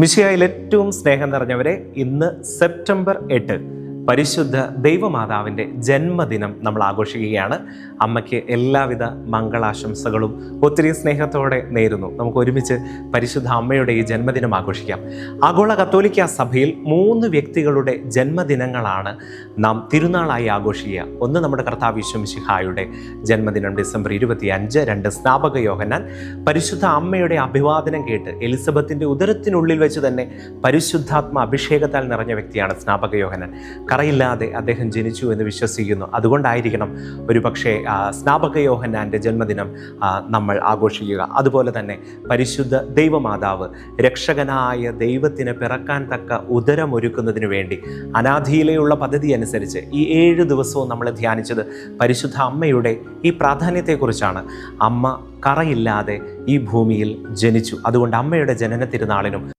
മിശിയായിൽ ഏറ്റവും സ്നേഹം നിറഞ്ഞവരെ ഇന്ന് സെപ്റ്റംബർ എട്ട്. പരിശുദ്ധ ദൈവമാതാവിന്റെ ജന്മദിനം നമ്മൾ ആഘോഷിക്കുകയാണ്. അമ്മയ്ക്ക് എല്ലാവിധ മംഗളാശംസകളും ഒത്തിരി സ്നേഹത്തോടെ നേരുന്നു. നമുക്ക് ഒരുമിച്ച് പരിശുദ്ധ അമ്മയുടെ ഈ ജന്മദിനം ആഘോഷിക്കാം. ആഗോള കത്തോലിക്ക സഭയിൽ മൂന്ന് വ്യക്തികളുടെ ജന്മദിനങ്ങളാണ് നാം തിരുനാളായി ആഘോഷിക്കുക. ഒന്ന് നമ്മുടെ കർത്താവ് വിശ്വംശിഹായുടെ ജന്മദിനം ഡിസംബർ ഇരുപത്തി അഞ്ച് രണ്ട് സ്നാപക യോഹന്നാൻ. പരിശുദ്ധ അമ്മയുടെ അഭിവാദനം കേട്ട് എലിസബത്തിന്റെ ഉദരത്തിനുള്ളിൽ വെച്ച് തന്നെ പരിശുദ്ധാത്മ അഭിഷേകത്താൽ നിറഞ്ഞ വ്യക്തിയാണ് സ്നാപക യോഹന്നാൻ. കറയില്ലാതെ അദ്ദേഹം ജനിച്ചു എന്ന് വിശ്വസിക്കുന്നു. അതുകൊണ്ടായിരിക്കണം ഒരു പക്ഷേ സ്നാപക യോഹന്നാന്റെ ജന്മദിനം നമ്മൾ ആഘോഷിക്കുക. അതുപോലെ തന്നെ പരിശുദ്ധ ദൈവമാതാവ് രക്ഷകനായ ദൈവത്തിന് പിറക്കാൻ തക്ക ഉദരമൊരുക്കുന്നതിന് വേണ്ടി അനാധിയിലെയുള്ള പദ്ധതി അനുസരിച്ച് ഈ ഏഴ് ദിവസവും നമ്മൾ ധ്യാനിച്ചത് പരിശുദ്ധ അമ്മയുടെ ഈ പ്രാധാന്യത്തെക്കുറിച്ചാണ്. അമ്മ കറയില്ലാതെ ഈ ഭൂമിയിൽ ജനിച്ചു. അതുകൊണ്ട് അമ്മയുടെ ജനന തിരുനാളിനും